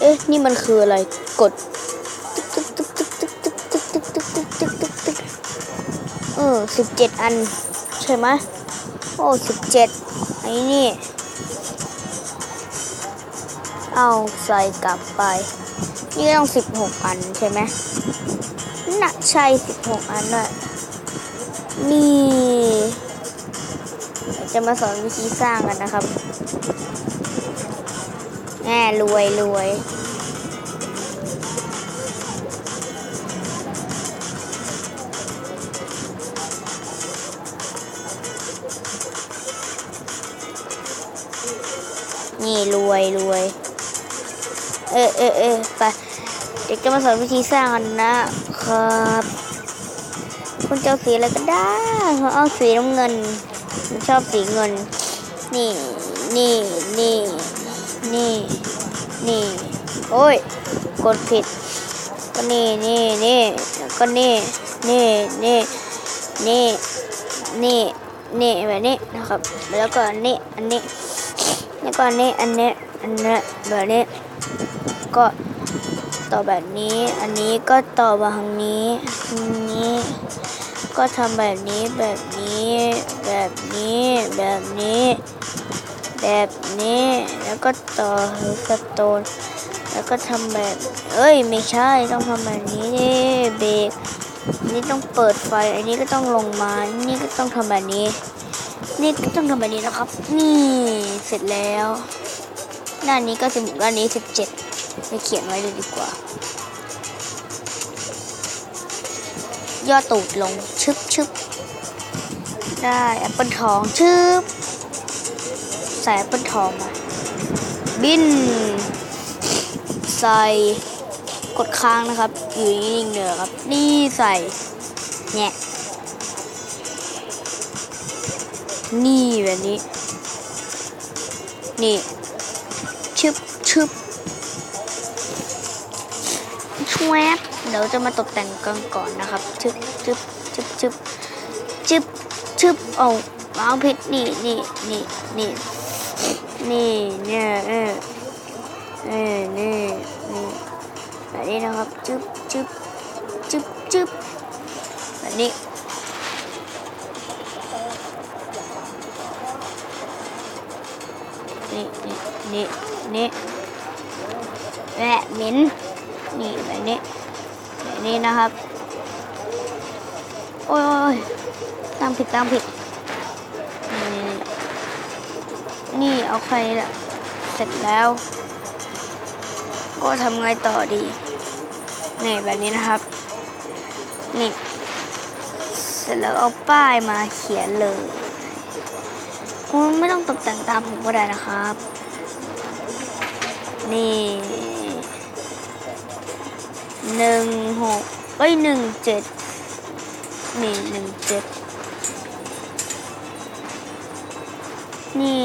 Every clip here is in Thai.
เอ๊ะ นี่มันคืออะไร กดตึกตึกตึกตึกตึกตึกตึกตึกตึกตึกตึกตึกเออสิบเจ็ดอัน ใช่ไหมโอ้สิบเจ็ดไอ้นี่ เอาใส่กลับไป นี่ก็ต้องสิบหกอันใช่ไหมน่ะใช่สิบหกอันน่ะนี่ จะมาสอนวิธีสร้างกันนะครับ แง่รวยรวยนี่รวยรวย เออเออเออไปเด็กจะมาสอนวิธีสร้างกันนะครับคุณจะเอาสีอะไรก็ได้ผมเอาสีน้ำเงิน ชอบสีเงิน นี่นี่นี่ นี่ นี่ โอ้ย กดผิด ก็นี่ นี่ นี่ ก็นี่ นี่ นี่ นี่ นี่ นี่แบบนี้นะครับ แล้วก็อันนี้อันนี้ แล้วก็อันนี้อันนี้ อันนี้แบบนี้ ก็ต่อแบบนี้ อันนี้ก็ต่อมาทางนี้นี้ ก็ทำแบบนี้ แบบนี้ แบบนี้ แบบนี้ แบบนี้แล้วก็ต่อสโตนแล้วก็ทำแบบ เอ้ยไม่ใช่ต้องทำแบบนี้เบรกนนี้ต้องเปิดไฟ อันนี้ก็ต้องลงมา นี่ก็ต้องทำแบบนี้ นี่ก็ต้องทำแบบนี้นะครับ นี่เสร็จแล้วหน้านี้ก็สิบหน้านี้สิบเจ็ดจะเขียนไว้เลยดีกว่า ย่อตูดลงชึบชึบได้แอปเปิลทองชึบ ใส่แอปเปิลทองมาบิน ใส่กดค้างนะครับ อยู่นิ่งๆเนอะครับ นี่ใส่แงะนี่แบบนี้ นี่ชึบชึบชวบเดี๋ยวจะมาตกแต่งกันก่อนนะครับชึบชึบชึบชึบชึบชึบเอาวาผิดนี่นี่นี่นี่ นี่เนี่ยเออเออนี่นี่แบบนี้นะครับชึบชึบชึบชึบแบบนี้นี่นี่นี่นี่แหละเหม็นนี่แบบนี้แบบนี้นะครับ โอ้ยโอ้ยตั้งผิดตั้งผิด นี่เอาใครละเสร็จแล้ว ก็ทำไงต่อดีนี่แบบนี้นะครับ นี่ เสร็จแล้วเอาป้ายมาเขียนเลยคุณไม่ต้องตกแต่งตามผมก็ได้นะครับ นี่หนึ่งหกเอ้ยหนึ่งเจ็ดนี่หนึ่งเจ็ดนี่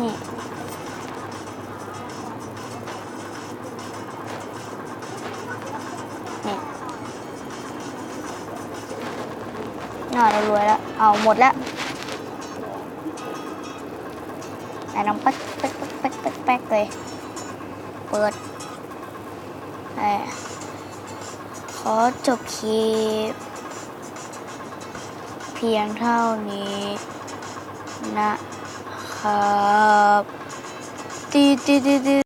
นี่นี่น่าเรารวยแล้ว เอาหมดแล้วไหนลองแป๊กแป๊กแป๊กแป๊กแป๊กเลย เปิดแหมขอจบคลิป เพียงเท่านี้นะ はー、てて